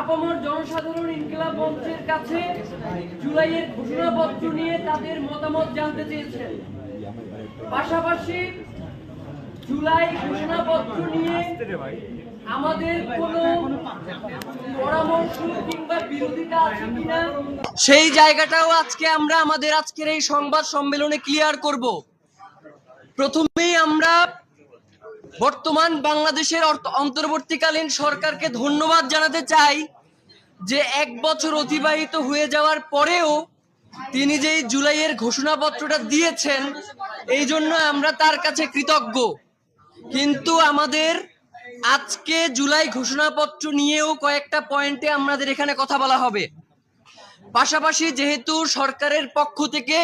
আপামর জনসাধারণ ইনকিলাব মঞ্চের কাছে জুলাইয়ের ঘোষণাপত্র নিয়ে তাদের মতামত জানতে চেয়েছেন। পাশাপাশি জুলাই ঘোষণাপত্র নিয়ে আমাদের কোনো পরামর্শ কিংবা বিরোধিতা আছে কিনা? সেই জায়গাটাও আজকে আমরা আমাদের আজকের এই সংবাদ সম্মেলনে ক্লিয়ার করব। প্রথমেই আমরা বর্তমান বাংলাদেশের অন্তর্বর্তীকালীন সরকারকে ধন্যবাদ জানাতে চাই যে এক বছর অতিবাহিত হয়ে যাওয়ার পরেও তিনি যে জুলাইয়ের ঘোষণাপত্রটা দিয়েছেন, এই জন্য আমরা তার কাছে কৃতজ্ঞ। কিন্তু আমাদের আজকে জুলাই ঘোষণাপত্র নিয়েও কয়েকটা পয়েন্টে আমাদের এখানে কথা বলা হবে। পাশাপাশি যেহেতু সরকারের পক্ষ থেকে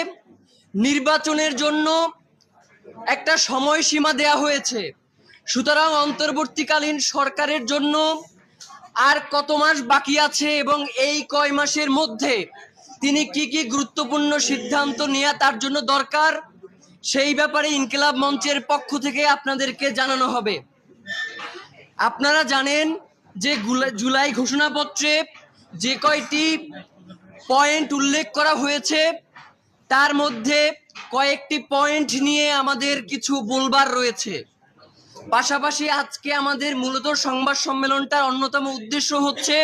নির্বাচনের জন্য একটা সময়সীমা দেয়া হয়েছে সুতরাং অন্তর্বর্তীকালীন সরকারের জন্য আর কত মাস বাকি আছে এবং এই কয় মাসের মধ্যে তিনি কি কি গুরুত্বপূর্ণ সিদ্ধান্ত নেওয়া তার জন্য দরকার, সেই ব্যাপারে ইনকিলাব মঞ্চের পক্ষ থেকে আপনাদেরকে জানানো হবে। আপনারা জানেন যে জুলাই ঘোষণাপত্রে যে কয়টি পয়েন্ট উল্লেখ করা হয়েছে, তার মধ্যে কয়েকটি পয়েন্ট নিয়ে আমাদের কিছু বলবার রয়েছে। পাশাপাশি আজকে আমাদের মূলত সংবাদ সম্মেলনটার অন্যতম উদ্দেশ্য হচ্ছে,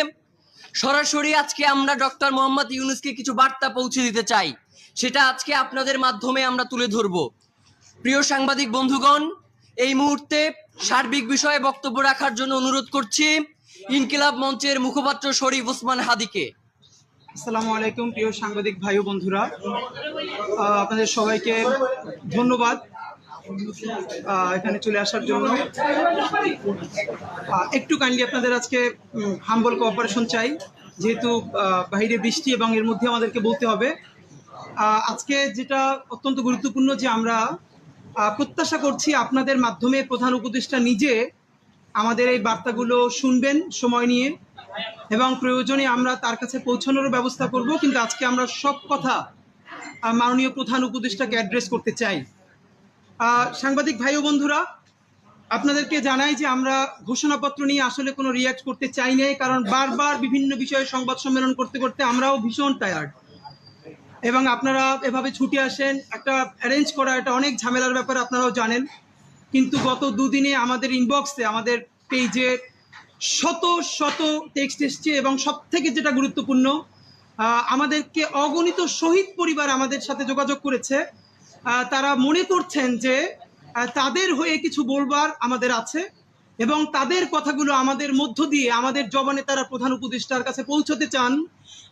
সরাসরি আজকে আমরা ডক্টর মোহাম্মদ ইউনুসকে কিছু বার্তা পৌঁছে দিতে চাই। সেটা আজকে আপনাদের মাধ্যমে আমরা তুলে ধরব। প্রিয় সাংবাদিক বন্ধুগণ, এই মুহূর্তে সার্বিক বিষয়ে বক্তব্য রাখার জন্য অনুরোধ করছি ইনকিলাব মঞ্চের মুখপাত্র শরীফ ওসমান হাদিকে। আসসালামু আলাইকুম প্রিয় সাংবাদিক ভাই বন্ধুরা। আপনাদের সবাইকে ধন্যবাদ। এখানে চলে আসার জন্য। একটু কাইন্ডলি আপনাদের আজকে হাম্বল কোঅপারেশন চাই। যেহেতু বাইরে বৃষ্টি এবং এর মধ্যে আমাদেরকে বলতে হবে। আজকে যেটা অত্যন্ত গুরুত্বপূর্ণ যে আমরা প্রত্যাশা করছি আপনাদের মাধ্যমে প্রধান উপদেষ্টা নিজে আমাদের এই বার্তাগুলো শুনবেন সময় নিয়ে। এবং প্রয়োজনে আমরা তার কাছে পৌঁছানোর ব্যবস্থা করব। কিন্তু আজকে আমরা সব কথা মাননীয় প্রধান উপদেষ্টাকে অ্যাড্রেস করতে চাই। সাংবাদিক ভাই ও বন্ধুরা, আপনাদেরকে জানাই যে আমরা ঘোষণাপত্র নিয়ে আসলে কোনো রিয়াক্ট করতে চাই নাই, কারণ বারবার বিভিন্ন বিষয়ে সংবাদ সম্মেলন করতে করতে আমরাও ভীষণ টায়ার্ড এবং আপনারা এভাবে ছুটে আসেন, একটা অ্যারেঞ্জ করা, এটা অনেক ঝামেলার ব্যাপার, আপনারাও জানেন। কিন্তু গত দুদিনে আমাদের ইনবক্সে আমাদের পেজে শত শত টেক্সট এসছে এবং সব থেকে যেটা গুরুত্বপূর্ণ আমাদেরকে অগণিত শহীদ পরিবার আমাদের সাথে যোগাযোগ করেছে। তারা মনে করছেন যে তাদের হয়ে কিছু বলবার আমাদের আছে এবং তাদের কথাগুলো আমাদের মধ্য দিয়ে আমাদের জবানে তারা প্রধান উপদেষ্টার কাছে পৌঁছতে চান।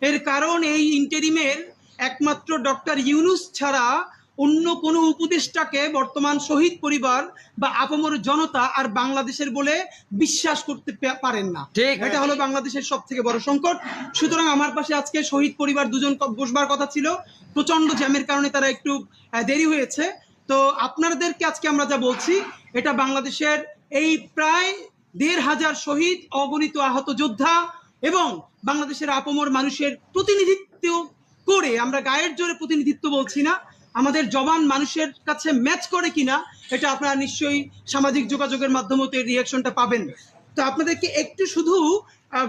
এর কারণ এই ইন্টেরিমের একমাত্র ডক্টর ইউনুস ছাড়া অন্য কোনো উপদেষ্টাকে বর্তমান শহীদ পরিবার বা আপামর জনতা আর বাংলাদেশের বলে বিশ্বাস করতে পারেন না। এটা হলো বাংলাদেশের সব থেকে বড় সংকট। সুতরাং আমার পাশে আজকে শহীদ পরিবার দুজন বসবার কথা ছিল। প্রচণ্ড জ্যামের কারণে তারা একটু দেরি হয়েছে। তো আপনাদেরকে আজকে আমরা যা বলছি এটা বাংলাদেশের এই প্রায় দেড় হাজার শহীদ অগণিত আহত যোদ্ধা এবং বাংলাদেশের আপমর মানুষের প্রতিনিধিত্ব করে আমরা গায়ের জোরে প্রতিনিধিত্ব বলছি না আমাদের জবান মানুষের কাছে ম্যাচ করে কিনা, এটা আপনারা নিশ্চয়ই সামাজিক যোগাযোগের মাধ্যমে তো এই রিয়াকশনটা পাবেন। তো আপনাদেরকে একটু শুধু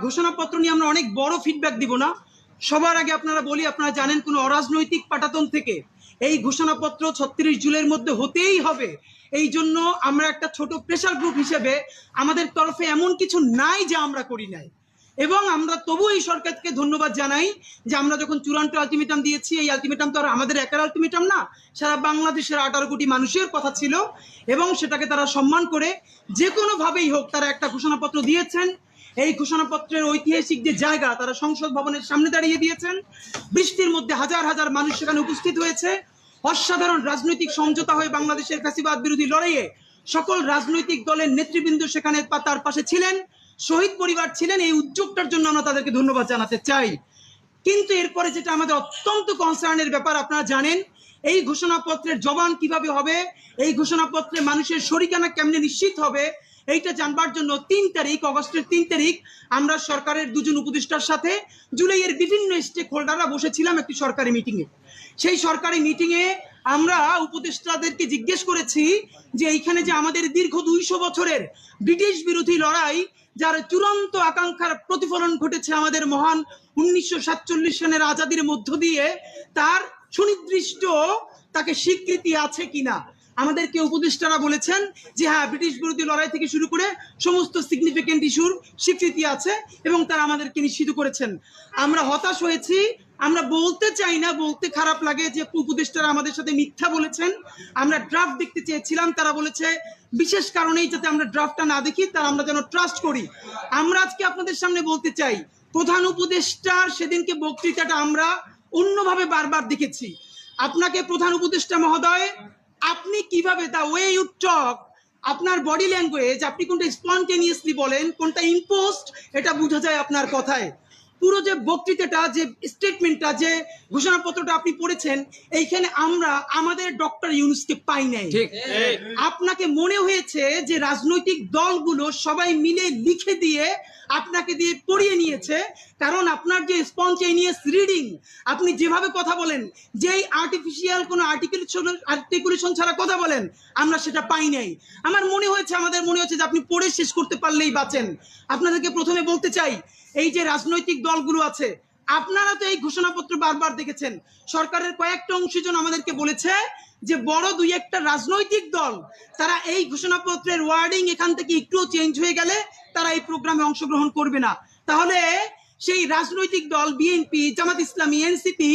ঘোষণাপত্র নিয়ে আমরা অনেক বড় ফিডব্যাক দিব না। সবার আগে আপনারা বলি, আপনারা জানেন কোনো অরাজনৈতিক পাটাতন থেকে এই ঘোষণাপত্র ছত্রিশ জুলের মধ্যে হতেই হবে। এই জন্য আমরা একটা ছোট প্রেশার গ্রুপ হিসেবে আমাদের তরফে এমন কিছু নাই যা আমরা করি নাই। এবং আমরা তবু এই সরকারকে ধন্যবাদ জানাই যে আমরা যখন চূড়ান্ত আলটিমেটাম দিয়েছি, এই আলটিমেটাম তো আর আমাদের একার আলটিমেটাম না, সারা বাংলাদেশের আঠারো কোটি মানুষের কথা ছিল এবং সেটাকে তারা সম্মান করে যে কোনোভাবেই হোক তারা একটা ঘোষণাপত্র দিয়েছেন। এই ঘোষণাপত্রের ঐতিহাসিক যে জায়গা, তারা সংসদ ভবনের সামনে দাঁড়িয়ে দিয়েছেন। বৃষ্টির মধ্যে হাজার হাজার মানুষ সেখানে উপস্থিত হয়েছে। অসাধারণ রাজনৈতিক সমঝোতা হয়ে বাংলাদেশের ফ্যাসিবাদ বিরোধী লড়াইয়ে সকল রাজনৈতিক দলের নেতৃবৃন্দ সেখানে তার পাশে ছিলেন। শহীদ পরিবার ছিলেন এই উদ্যোগটার জন্য আমরা তাদেরকে ধন্যবাদ জানাতে চাই। কিন্তু এরপরে যেটা আমাদের অত্যন্ত কনসার্নের ব্যাপার, আপনারা জানেন, এই ঘোষণাপত্রের জবান কীভাবে হবে, এই ঘোষণাপত্রে মানুষের শরিকানা কেমনে নিশ্চিত হবে, এইটা জানবার জন্য তিন তারিখ, অগস্টের তিন তারিখ, আমরা সরকারের দুজন উপদেষ্টার সাথে জুলাইয়ের বিভিন্ন স্টেক হোল্ডাররা বসেছিলাম একটি সরকারি মিটিংয়ে সেই সরকারি মিটিংয়ে আমরা উপদেষ্টাদেরকে জিজ্ঞেস করেছি যে এইখানে যে আমাদের দীর্ঘ দুইশো বছরের ব্রিটিশ বিরোধী লড়াই, যার চূড়ান্ত আকাঙ্ক্ষার প্রতিফলন ঘটেছে আমাদের মহান উনিশশো সনের আজাদির মধ্য দিয়ে, তার সুনির্দিষ্ট তাকে স্বীকৃতি আছে কিনা? আমাদেরকে উপদেষ্টারা বলেছেন যে হ্যাঁ ব্রিটিশ বিরোধী লড়াই থেকে শুরু করে সমস্ত সিগনিফিকেন্ট ইস্যুর স্বীকৃতি আছে এবং তারা আমাদেরকে নিশ্চিত করেছেন। আমরা হতাশ হয়েছি আমরা বলতে চাই না, বলতে খারাপ লাগে যে উপদেষ্টারা আমাদের সাথে মিথ্যা বলেছেন। আমরা ড্রাফট দেখতে চেয়েছিলাম, তারা বলেছে বিশেষ কারণেই যাতে আমরা ড্রাফটটা না দেখি, তার আমরা যেন ট্রাস্ট করি। আমরা আজকে আপনাদের সামনে বলতে চাই, প্রধান উপদেষ্টার সেদিনকে বক্তৃতাটা আমরা অন্যভাবে বারবার দেখেছি। আপনাকে প্রধান উপদেষ্টা মহোদয়, আপনি কীভাবে দা ওয়ে ইউ টক আপনার বডি ল্যাঙ্গুয়েজ আপনি কোনটা স্পন্টেনিয়াসলি বলেন, কোনটা ইম্পোস্ট এটা বোঝা যায় আপনার কথায়। পুরো যে বক্তৃতাটা যে স্টেটমেন্টটা যে ঘোষণাপত্রটা আপনি পড়েছেন এইখানে আমরা আমাদের ডক্টর ইউনুসকে পাই নাই। আপনাকে মনে হয়েছে যে রাজনৈতিক দলগুলো সবাই মিলে লিখে দিয়ে আপনাকে দিয়ে পড়িয়ে নিয়েছে? কারণ আপনার যে স্পন্টেনিয়াস রিডিং আপনি যেভাবে কথা বলেন যেই আর্টিফিশিয়াল কোনো আর্টিকুলেশন আর্টিকুলেশন ছাড়া কথা বলেন আমরা সেটা পাই নাই। আমার মনে হয়েছে আমাদের মনে হচ্ছে যে আপনি পড়ে শেষ করতে পারলেই বাঁচেন। আপনাদেরকে প্রথমে বলতে চাই এই যে রাজনৈতিক দলগুলো আছে আপনারা তো এই ঘোষণাপত্র বারবার দেখেছেন। সরকারের কয়েকটা অংশীজন আমাদেরকে বলেছে যে বড় দুই একটা রাজনৈতিক দল তারা এই ঘোষণাপত্রের ওয়ার্ডিং এখান থেকে একটুও চেঞ্জ হয়ে গেলে তারা এই প্রোগ্রামে অংশগ্রহণ করবে না। তাহলে সেই রাজনৈতিক দল বিএনপি জামাত ইসলামী এনসিপি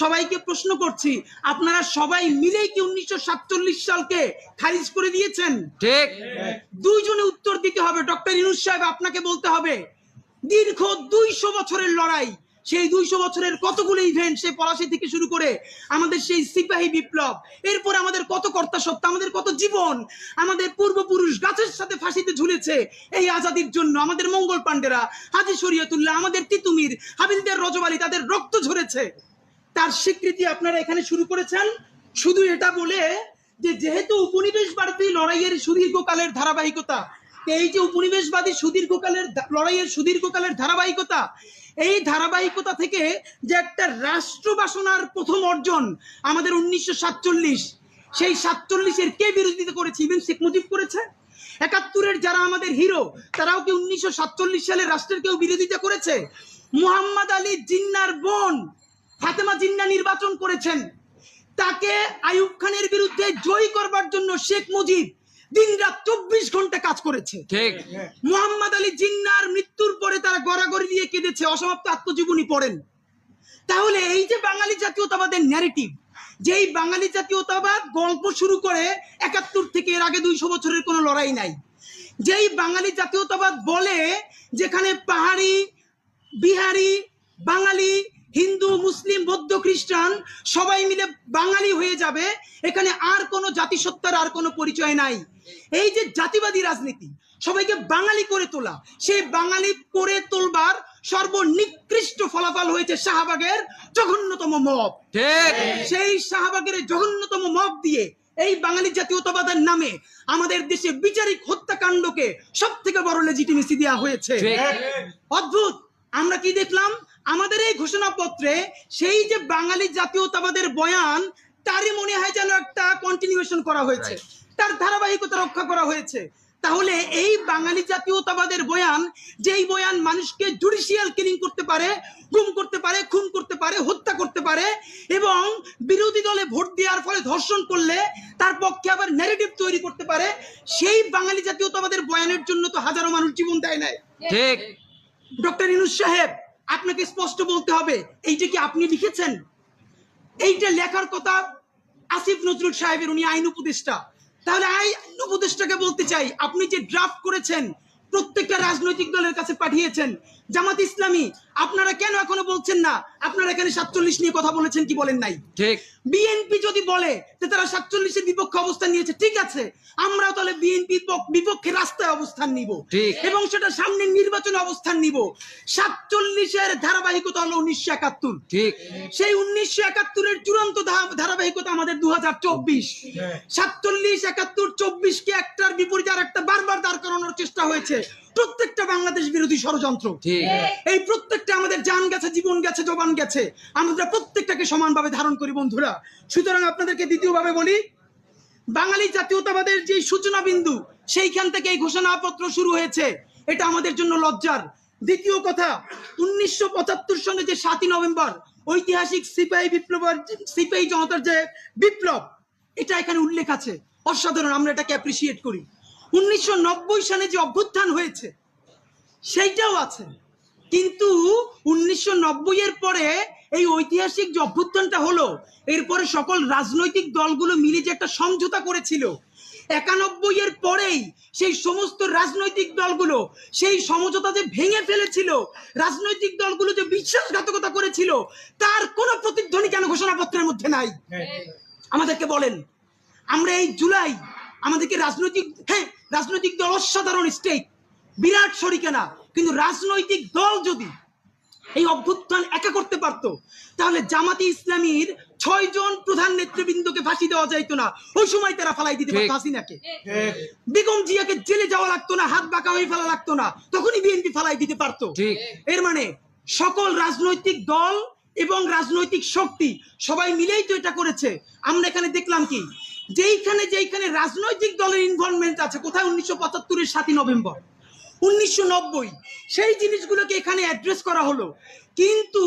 সবাইকে প্রশ্ন করছি আপনারা সবাই মিলেই কি উনিশশো সাতচল্লিশ সালকে খারিজ করে দিয়েছেন? ঠিক। দুইজনে উত্তর দিতে হবে। ডক্টর ইনুস সাহেব আপনাকে বলতে হবে। দীর্ঘ দুইশো বছরের লড়াই। সেই দুইশো বছরের কতগুলো ইভেন্ট সেই পলাশি থেকে শুরু করে আমাদের সেই সিপাহী বিপ্লব, এরপর আমাদের কত কর্তা সত্তা, আমাদের কত জীবন, আমাদের পূর্বপুরুষ গাছের সাথে ফাঁসিতে ঝুলেছে এই আজাদির জন্য আমাদের মঙ্গল পাণ্ডেরা, হাজি শরিয়তুল্লাহ, আমাদের তিতুমির, হাবিলদের রজবালি তাদের রক্ত ঝরেছে। তার স্বীকৃতি আপনারা এখানে শুরু করেছেন। শুধু এটা বলে যে যেহেতু উপনিবেশবাদী লড়াইয়ের সুদীর্ঘকালের ধারাবাহিকতা এই যে উপনিবেশবাদী সুদীর্ঘকালের লড়াইয়ের সুদীর্ঘকালের ধারাবাহিকতা, এই ধারাবাহিকতা থেকে যে একটা রাষ্ট্র বাসনার প্রথম অর্জন আমাদের উনিশশো সাতচল্লিশ, সেই সাতচল্লিশের কে বিরোধিতা করেছে? ইভেন শেখ মুজিব করেছে। একাত্তরের যারা আমাদের হিরো, তারাও কি উনিশশো সাতচল্লিশ সালে রাষ্ট্রের কেউ বিরোধিতা করেছে? মুহাম্মদ আলী জিন্নার বোন ফাতেমা জিন্না নির্বাচন করেছেন। তাকে আইয়ুব খানের বিরুদ্ধে জয়ী করবার জন্য শেখ মুজিব দিনরাত চব্বিশ ঘণ্টা কাজ করেছে। ঠিক। মোহাম্মদ আলী জিন্নার মৃত্যুর পরে তারা গড়াগড়ি দিয়ে কেঁদেছে অসমাপ্ত আত্মজীবনী পড়েন। তাহলে এই যে বাঙালি জাতীয়তাবাদের ন্যারেটিভ যেই বাঙালি জাতীয়তাবাদ গল্প শুরু করে একাত্তর থেকে এর আগে দুইশো বছরের কোনো লড়াই নাই। যেই বাঙালি জাতীয়তাবাদ বলে যেখানে পাহাড়ি বিহারি বাঙালি হিন্দু মুসলিম বৌদ্ধ খ্রিস্টান সবাই মিলে বাঙালি হয়ে যাবে। এখানে আর কোনো জাতিসত্তার আর কোনো পরিচয় নাই। এই যে জাতিবাদী রাজনীতি সবাইকে বাঙালি করে তোলা সেই বাঙালি করে তোলবার সর্বনিকৃষ্ট ফলাফল হয়েছে শাহবাগের জঘন্যতম মব। সেই শাহবাগের জঘন্যতম মব দিয়ে এই বাঙালি জাতীয়তাবাদের নামে আমাদের দেশে বিচারিক হত্যাকাণ্ডকে সব থেকে বড় লেজিটিমেসি দেওয়া হয়েছে। অদ্ভুত। আমরা কি দেখলাম? আমাদের এই ঘোষণাপত্রে সেই যে বাঙালি জাতীয়তাবাদের বয়ান তারই মনে হয় যেন একটা কন্টিনিউশন করা হয়েছে। তার ধারাবাহিকতা রক্ষা করা হয়েছে। তাহলে এই বাঙালি জাতীয়তাবাদের বয়ান যেই বয়ান মানুষকে জুডিশিয়াল কিলিং করতে পারে গুম করতে পারে খুন করতে পারে হত্যা করতে পারে এবং বিরোধী দলে ভোট দেওয়ার ফলে ধর্ষণ করলে তার পক্ষে আবার ন্যারেটিভ তৈরি করতে পারে সেই বাঙালি জাতীয়তাবাদের বয়ানের জন্য তো হাজারো মানুষ জীবন দেয় নাই। ঠিক। ডক্টর ইনুস সাহেব আপনাকে স্পষ্ট বলতে হবে, এইটা কি আপনি লিখেছেন? এইটা লেখার কথা আসিফ নজরুল সাহেবের, উনি আইন উপদেষ্টা। তাহলে আইন উপদেষ্টাকে বলতে চাই, আপনি যে ড্রাফট করেছেন, প্রত্যেকটা রাজনৈতিক দলের কাছে পাঠিয়েছেন, জামাত ইসলামী আপনারা কেন এখনও বলছেন না? আপনারা এখানে সাতচল্লিশ নিয়ে কথা বলেছেন কি বলেন নাই? ঠিক। বিএনপি যদি বলে যে তারা সাতচল্লিশের বিপক্ষে অবস্থান নিয়েছে ঠিক আছে। আমরাও তাহলে বিএনপি বিপক্ষে রাস্তায় অবস্থান নিব। এবং সেটা সামনের নির্বাচনে অবস্থান নিব। সাতচল্লিশের ধারাবাহিকতা হলো উনিশশো একাত্তর। ঠিক। সেই উনিশশো একাত্তরের চূড়ান্ত ধারাবাহিকতা আমাদের দু হাজার চব্বিশ সাতচল্লিশ একাত্তর চব্বিশ কে একটার বিপরীতে আর একটা বারবার দাঁড় করানোর চেষ্টা হয়েছে। প্রত্যেকটা বাংলাদেশ বিরোধী ষড়যন্ত্র। এই প্রত্যেকটা আমাদের জান গেছে জীবন গেছে জবান গেছে। আমরা প্রত্যেকটাকে সমানভাবে ধারণ করি বন্ধুরা। সুতরাং আপনাদেরকে দ্বিতীয়ভাবে বলি বাঙালি জাতীয়তাবাদের যে সূচনা বিন্দু সেইখান থেকে এই ঘোষণাপত্র শুরু হয়েছে। এটা আমাদের জন্য লজ্জার। দ্বিতীয় কথা উনিশশো পঁচাত্তর সনে যে সাতই নভেম্বর ঐতিহাসিক সিপাহী বিপ্লব সিপাহী জনতার যে বিপ্লব এটা এখানে উল্লেখ আছে। অসাধারণ আমরা এটাকে অ্যাপ্রিসিয়েট করি। উনিশশো নব্বই সালে যে অভ্যুত্থান হয়েছে সেইটাও আছে। কিন্তু উনিশশো নব্বই এর পরে এই ঐতিহাসিক যে অভ্যুত্থানটা হলো এরপরে সকল রাজনৈতিক দলগুলো মিলে যে একটা সমঝোতা করেছিল একানব্বই এর পরেই সেই সমস্ত রাজনৈতিক দলগুলো সেই সমঝোতা যে ভেঙে ফেলেছিল রাজনৈতিক দলগুলো যে বিশ্বাসঘাতকতা করেছিল তার কোনো প্রতিধ্বনি কেন ঘোষণাপত্রের মধ্যে নাই? আমাদেরকে বলেন আমরা এই জুলাই আমাদেরকে রাজনৈতিক হ্যাঁ রাজনৈতিক দল অসাধারণ স্টেট বিরাট শরিকানা কিন্তু রাজনৈতিক দল যদি এই অভ্যুত্থান একা করতে পারতো তাহলে জামাতি ইসলামীর ছয় জন প্রধান নেতৃবৃন্দকে ফাঁসি দেওয়া যাইতো না। ওই সময় তারা ফালাই দিতে পারতো হাসিনাকে। বেগম জিয়াকে জেলে যাওয়া লাগতো না হাত বাঁকা হয়ে ফেলা লাগতো না। তখনই বিএনপি ফালাই দিতে পারতো। এর মানে সকল রাজনৈতিক দল এবং রাজনৈতিক শক্তি সবাই মিলেই তো এটা করেছে। আমরা এখানে দেখলাম কি যেইখানে যেইখানে রাজনৈতিক দলের ইনভলভমেন্ট আছে, কোথায় উনিশশো পঁচাত্তরের সাতই নভেম্বর? উনিশশো নব্বই। সেই জিনিসগুলোকে এখানে অ্যাড্রেস করা হলো। কিন্তু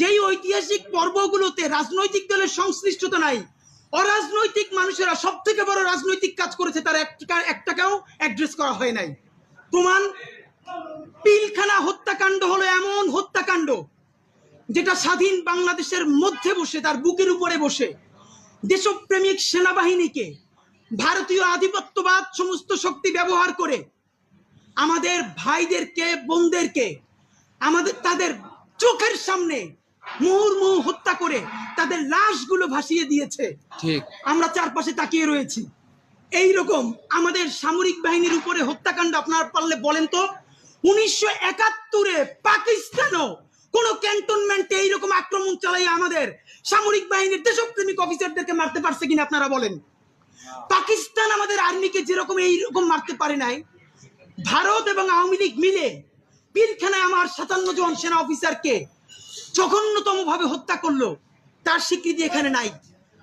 যেই ঐতিহাসিক পর্বগুলোতে রাজনৈতিক দলের সংশ্লিষ্টতা নাই, অরাজনৈতিক মানুষেরা সব থেকে বড় রাজনৈতিক কাজ করেছে, তার একটা একটাকেও অ্যাড্রেস করা হয় নাই। প্রমাণ, পিলখানা হত্যাকাণ্ড হলো এমন হত্যাকাণ্ড, যেটা স্বাধীন বাংলাদেশের মধ্যে বসে, তার বুকের উপরে বসে। দেশপ্রেমিক সেনাবাহিনীকে ভারতীয় আধিপত্যবাদ সমস্ত শক্তি ব্যবহার করে আমাদের ভাইদেরকে বোনদেরকে আমাদের তাদের চোখের সামনে মুহুর্মুহু হত্যা করে তাদের লাশগুলো ভাসিয়ে দিয়েছে। ঠিক। আমরা চারপাশে তাকিয়ে রয়েছি। এই রকম আমাদের সামরিক বাহিনীর উপরে হত্যাকাণ্ড আপনার পারলে বলেন তো উনিশশো একাত্তরে পাকিস্তানও কোন ক্যান্টনমেন্টে এইরকম আক্রমণ চালাই আমাদের সামরিক বাহিনীর দেশপ্রেমিক অফিসারদেরকে মারতে পারছে কিনা আপনারা বলেন। পাকিস্তান আমাদের আর্মিকে যেরকম এইরকম মারতে পারে নাই, ভারত এবং আওয়ামী লীগ মিলে পিলখানায় আমার সাতান্ন জন সেনা অফিসারকে জঘন্যতম ভাবে হত্যা করল, তার স্বীকৃতি এখানে নাই।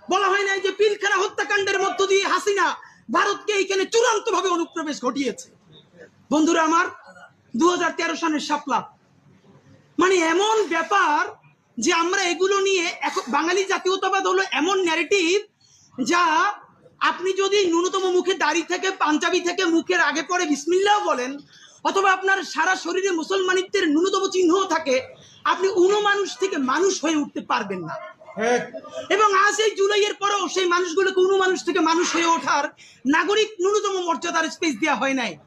বলা হয় নাই যে পিলখানা হত্যাকাণ্ডের মধ্য দিয়ে হাসিনা ভারতকে এইখানে চূড়ান্ত ভাবে অনুপ্রবেশ ঘটিয়েছে। বন্ধুরা আমার দুই হাজার তেরো সালের সাপলা মানে এমন ব্যাপার যে আমরা এগুলো নিয়ে এখন বাঙালি জাতীয়তাবাদ হলো এমন ন্যারেটিভ যা আপনি যদি ন্যূনতম মুখে দাড়ি থেকে পাঞ্জাবি থেকে মুখের আগে পরে বিসমিল্লাও বলেন অথবা আপনার সারা শরীরে মুসলমানিত্বের ন্যূনতম চিহ্নও থাকে আপনি উনো মানুষ থেকে মানুষ হয়ে উঠতে পারবেন না। এবং আজ এই জুলাইয়ের পরেও সেই মানুষগুলোকে উনু মানুষ থেকে মানুষ হয়ে ওঠার নাগরিক ন্যূনতম মর্যাদার স্পেস দেওয়া হয় নাই।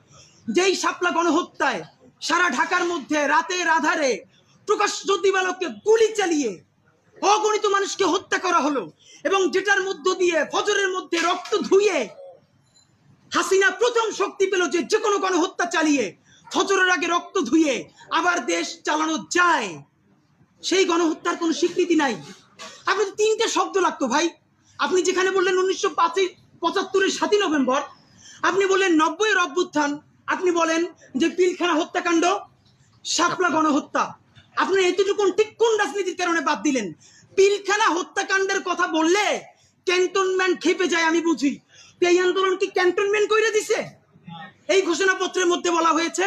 যেই সাপলা গণহত্যায় সারা ঢাকার মধ্যে রাতের আধারে প্রকাশ্য দিবালোককে গুলি চালিয়ে অগণিত মানুষকে হত্যা করা হলো এবং যেটার মধ্য দিয়ে ফজরের মধ্যে রক্ত ধুয়ে হাসিনা প্রথম শক্তি পেল যে যে কোনো গণহত্যা চালিয়ে ফজরের আগে রক্ত ধুয়ে আবার দেশ চালানো যায়। সেই গণহত্যার কোনো স্বীকৃতি নাই। আপনি তিনটে শব্দ লাগতো ভাই। আপনি যেখানে বললেন উনিশশো পঁচাত্তরের সাতই নভেম্বর, আপনি বললেন নব্বইয়ের অভ্যুত্থান, আপনি বলেন যে পিলখানা হত্যাকাণ্ড, শাপলা গণহত্যা। আপনি এতটুকু ঠিক কোন রাজনীতির কারণে বাদ দিলেন? পিলখানা হত্যাকাণ্ডের কথা বললে ক্যান্টনমেন্ট খেপে যায়, আমি বুঝি। এই আন্দোলন কি ক্যান্টনমেন্ট কইরে দিছে? এই ঘোষণাপত্রের মধ্যে বলা হয়েছে,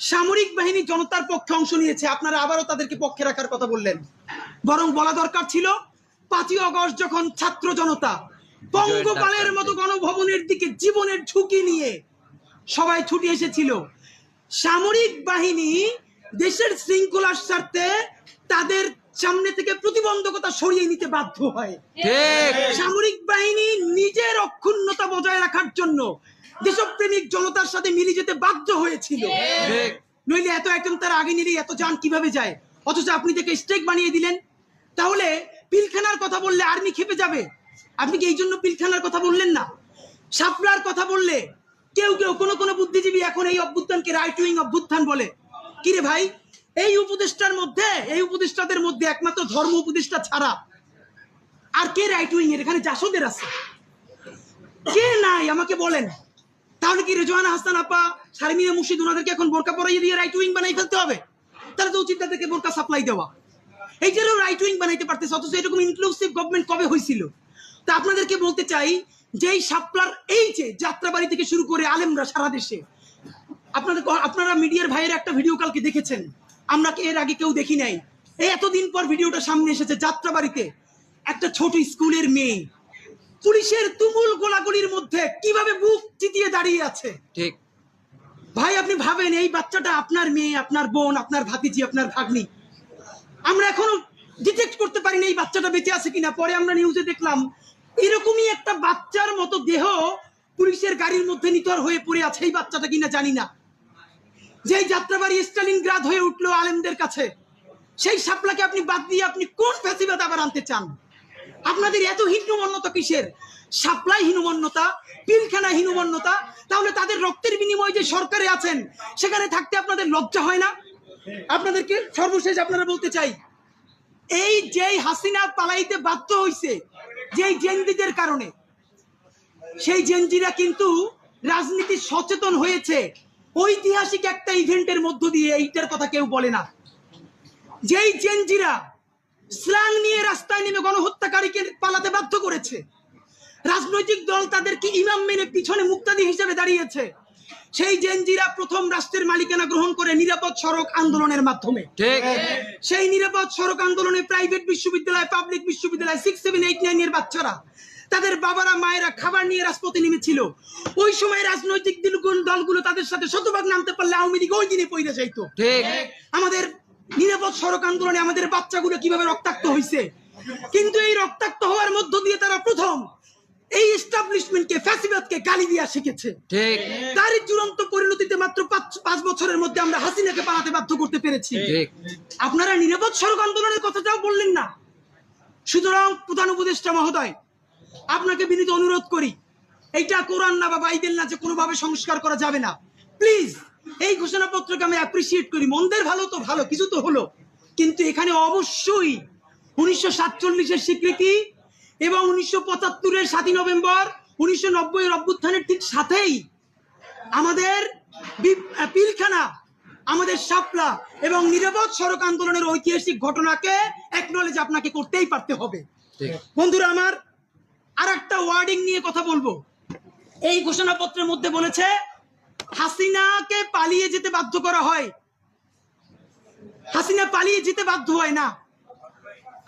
সামরিক বাহিনী জনতার পক্ষে অংশ নিয়েছে। আপনারা আবারও তাদেরকে পক্ষে রাখার কথা বললেন। বরং বলা দরকার ছিল, পাঁচই অগস্ট যখন ছাত্র জনতা পঙ্গপালের মতো গণভবনের দিকে জীবনের ঝুঁকি নিয়ে সবাই ছুটে এসেছিল, সামরিক বাহিনী দেশের শৃঙ্খলার স্বার্থে তাদের সামনে থেকে প্রতিবন্ধকতা সরিয়ে নিতে বাধ্য হয়। সামরিক বাহিনী নিজের অক্ষুণ্ণতা বজায় রাখার জন্য দেশপ্রেমিক জনতার সাথে মিলে যেতে বাধ্য হয়েছিল। নইলে এত আইটেম তার আগে নিলে এত যান কীভাবে যায়? অথচ আপনি তাকে স্টেক বানিয়ে দিলেন। তাহলে পিলখানার কথা বললে আর্মি খেপে যাবে। আপনি কি এই জন্য পিলখানার কথা বললেন না? শাপলার কথা বললে কেউ কেউ কোনো কোনো বুদ্ধিজীবী এখন এই অভ্যুত্থানকে রাইট উইং অভ্যুত্থান বলে। কিরে ভাই? এই উপদেষ্টার মধ্যে, এই উপদেষ্টাদের মধ্যে একমাত্র ধর্ম উপদেষ্টা ছাড়া আর কে রাইট উইং এর? এখানে জাসদের আছে। কে নাই? আমাকে বলেন। তাহলে কি রেজওয়ানা হাসান আপা শারমিনা মুর্শিদ, ওনাদেরকে এখন বোরকা পরাইয়ে দিয়ে রাইট উইং বানাই ফেলতে হবে? তাহলে তো উচিত তাদেরকে বোরকা সাপ্লাই দেওয়া। এই যে রাইট উইং বানাইতে পারতেছে, অথচ এরকম ইনক্লুসিভ গভর্নমেন্ট কবে হয়েছিল তা আপনাদেরকে বলতে চাই যে এই সাপলার এই যে যাত্রাবাড়ি থেকে শুরু করে আলেমরা সারা দেশে আপনাদের আপনারা মিডিয়ার ভাইয়ের একটা ভিডিও কালকে দেখেছেন। আমরা এর আগে কেউ দেখি নাই। এই এতদিন পর ভিডিওটা সামনে এসেছে যাত্রাবাড়িতে। একটা ছোট স্কুলের মেয়ে। পুলিশের তুমুল গোলাগুলির মধ্যে কীভাবে বুক চিতিয়ে দাঁড়িয়ে আছে? ঠিক। ভাই আপনি ভাবেন এই বাচ্চাটা আপনার মেয়ে আপনার বোন আপনার ভাতিজি আপনার ভাগ্নি। আমরা এখনও ডিটেক্ট করতে পারিনি এই বাচ্চাটা বেঁচে আছে কিনা। পরে আমরা নিউজে দেখলাম এরকমই একটা বাচ্চার মতো দেহ পুলিশের গাড়ির মধ্যে নিতর হয়ে পড়ে আছে এই বাচ্চাটা কিনা জানি না। যেই যাত্রাবাড়ি স্টালিন গ্রাদ হয়ে উঠল আলেমদের কাছে, সেই সাপলাকে আপনি বাদ দিয়ে আপনি কোন ফ্যাসিবাদ আবার আনতে চান? আপনাদের এত হীনমন্যতা কিসের? সাপ্লাই হীনমন্যতা, পিলখানা হীনমন্যতা, তাহলে তাদের রক্তের বিনিময়ে যে সরকারে আছেন, সেখানে থাকতে আপনাদের লজ্জা হয় না? আপনাদেরকে সর্বশেষ আপনারা বলতে চাই, এই যেই হাসিনা পালাইতে বাধ্য হইছে, যেই জেনজিদের কারণে, সেই জেনজিরা কিন্তু রাজনীতি সচেতন হয়েছে। ঐতিহাসিক একটা ইভেন্টের মধ্য দিয়ে এইটার কথা কেউ বলে না। যেই জেনজিরা স্ল্যাং নিয়ে রাস্তায় নেমে গণহত্যাকারীকে পালাতে বাধ্য করেছে রাজনৈতিক দল তাদেরকে ইমাম মেনে পিছনে মুক্তাদি হিসেবে দাঁড়িয়েছে সেই জেনজিরা প্রথম রাষ্ট্রের মালিকানা গ্রহণ করে নিরাপদ সড়ক আন্দোলনের মাধ্যমে। সেই নিরাপদ সড়ক আন্দোলনে প্রাইভেট বিশ্ববিদ্যালয় পাবলিক বিশ্ববিদ্যালয় সিক্স সেভেন এইট নাইন এর বাচ্চারা তাদের বাবারা মায়েরা খাবার নিয়ে রাজপথে নেমেছিল। ওই সময় রাজনৈতিক দলগুলো তাদের সাথে শতভাগ নামতে পারলে আওয়ামী লীগ ওই দিনে পইরে যাইতো। আমাদের নিরাপদ সড়ক আন্দোলনে আমাদের বাচ্চাগুলো কীভাবে রক্তাক্ত হয়েছে কিন্তু এই রক্তাক্ত হওয়ার মধ্য দিয়ে তারা প্রথম এই এস্টাবলিশমেন্টকে ফ্যাসিবাদকে গালি দিয়া শিখেছে। ঠিক। তারই চূড়ান্ত পরিণতিতে মাত্র পাঁচ পাঁচ বছরের মধ্যে আমরা হাসিনাকে পালাতে বাধ্য করতে পেরেছি। আপনারা নিরাপদ সড়ক আন্দোলনের কথাটাও বললেন না সুতরাং প্রধান উপদেষ্টা মহোদয় আপনাকে বিনীত অনুরোধ করি এইটা কোরআন না বা বাইবেল না যে কোনোভাবে সংস্কার করা যাবে না। প্লিজ এই ঘোষণাপত্রকে আমি অ্যাপ্রিসিয়েট করি। মন্দের ভালো তো ভালো কিছু তো হলো। কিন্তু এখানে অবশ্যই উনিশশো সাতচল্লিশের স্বীকৃতি এবং উনিশশো পঁচাত্তরের সাতই নভেম্বর উনিশশো নব্বই অভ্যুত্থানের ঠিক সাথেই আমাদের পিলখানা আমাদের সাপলা এবং নিরাপদ সড়ক আন্দোলনের ঐতিহাসিক ঘটনাকে একনলেজ আপনাকে করতেই পারতে হবে। বন্ধুরা আমার আর একটা ওয়ার্ডিং নিয়ে কথা বলব। এই ঘোষণাপত্রের মধ্যে বলেছে হাসিনাকে পালিয়ে যেতে বাধ্য করা হয়। হাসিনা পালিয়ে যেতে বাধ্য হয় না।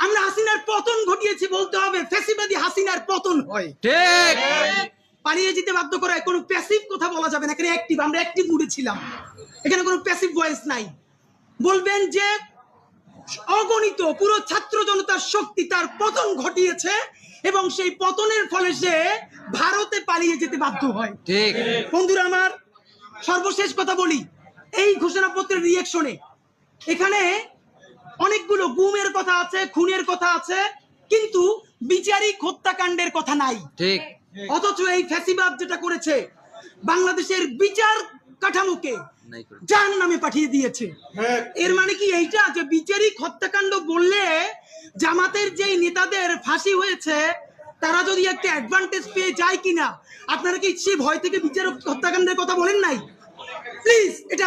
আমরা হাসিনার পতন ঘটিয়েছি বলতে হবে ফেসিবাদী হাসিনার পতন। হয় ঠিক। পালিয়ে যেতে বাধ্য করায় কোনো প্যাসিভ কথা বলা যাবে না এখানে অ্যাক্টিভ আমরা অ্যাক্টিভ মুডে ছিলাম। এখানে কোনো প্যাসিভ ভয়েস নাই। বলবেন যে অগণিত পুরো ছাত্র জনতার শক্তি তার পতন ঘটিয়েছে এবং সেই পতনের ফলে সে ভারতে পালিয়ে যেতে বাধ্য হয়। ঠিক। বন্ধুরা আমার সর্বশেষ কথা বলি এই ঘোষণাপত্রের রিয়েকশনে এখানে অনেকগুলো গুমের কথা আছে খুনের কথা আছে কিন্তু বিচারিক হত্যাকাণ্ডের কথা নাই। ঠিক। অথচ এই ফ্যাসিবাদ যেটা করেছে বাংলাদেশের বিচার কাঠামোকে যার নামে পাঠিয়ে দিয়েছে। এর মানে কি এইটা? যে বিচারিক হত্যাকাণ্ড বললে জামাতের যেই নেতাদের ফাঁসি হয়েছে তারা যদি একটা অ্যাডভান্টেজ পেয়ে যায় কিনা? আপনারা কি সে ভয় থেকে বিচারক হত্যাকাণ্ডের কথা বলেন নাই? প্লিজ এটা